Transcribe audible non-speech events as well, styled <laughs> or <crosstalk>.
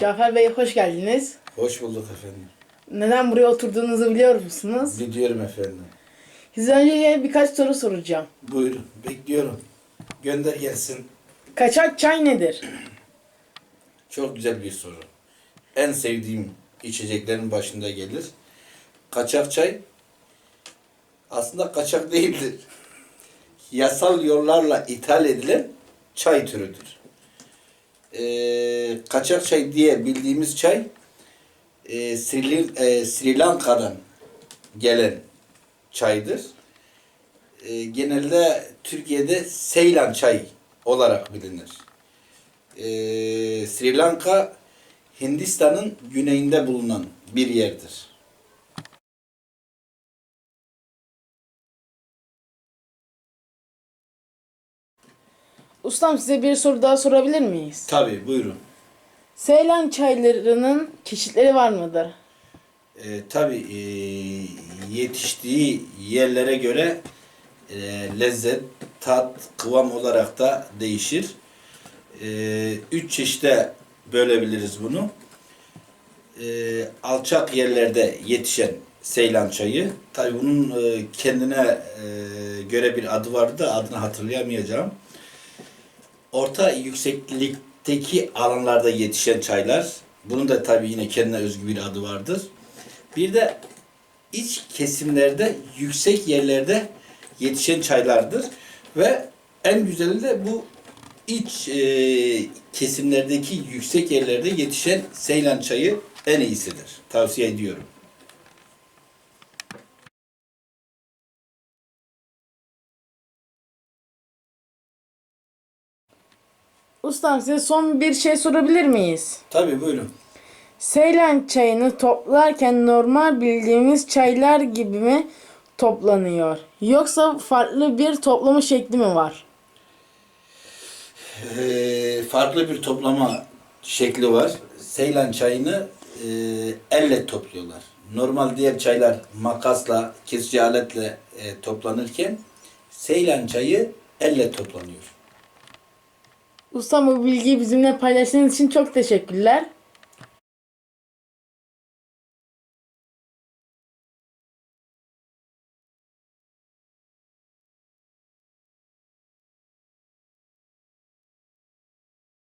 Cafer Bey hoş geldiniz. Hoş bulduk efendim. Neden buraya oturduğunuzu biliyor musunuz? Biliyorum efendim. Size önce birkaç soru soracağım. Buyurun, bekliyorum. Gönder gelsin. Kaçak çay nedir? Çok güzel bir soru. En sevdiğim içeceklerin başında gelir. Kaçak çay aslında kaçak <laughs> değildir. Yasal yollarla ithal edilen çay türüdür. Ee, kaçak çay diye bildiğimiz çay e, Sri, e, Sri Lanka'dan gelen çaydır. E, genelde Türkiye'de Seylan çay olarak bilinir. Ee, Sri Lanka Hindistan'ın güneyinde bulunan bir yerdir. Ustam size bir soru daha sorabilir miyiz? Tabi buyurun. Seylan çaylarının çeşitleri var mıdır? Ee, Tabi yetiştiği yerlere göre e, lezzet, tat, kıvam olarak da değişir. Ee, üç çeşite bölebiliriz bunu. Ee, alçak yerlerde yetişen Seylan çayı. Tabi bunun e, kendine e, göre bir adı vardı da adını hatırlayamayacağım. Orta yükseklikteki alanlarda yetişen çaylar. Bunun da tabii yine kendine özgü bir adı vardır. Bir de iç kesimlerde, yüksek yerlerde yetişen çaylardır. Ve en güzeli de bu iç e, kesimlerdeki yüksek yerlerde yetişen Seylan çayı en iyisidir. Tavsiye ediyorum. Ustam size son bir şey sorabilir miyiz? Tabii buyurun. Seylan çayını toplarken normal bildiğimiz çaylar gibi mi toplanıyor? Yoksa farklı bir toplama şekli mi var? Ee, farklı bir toplama şekli var. Seylan çayını e, elle topluyorlar. Normal diğer çaylar makasla, kesici aletle e, toplanırken Seylan çayı elle toplanıyor. Ustam bu bilgiyi bizimle paylaştığınız için çok teşekkürler.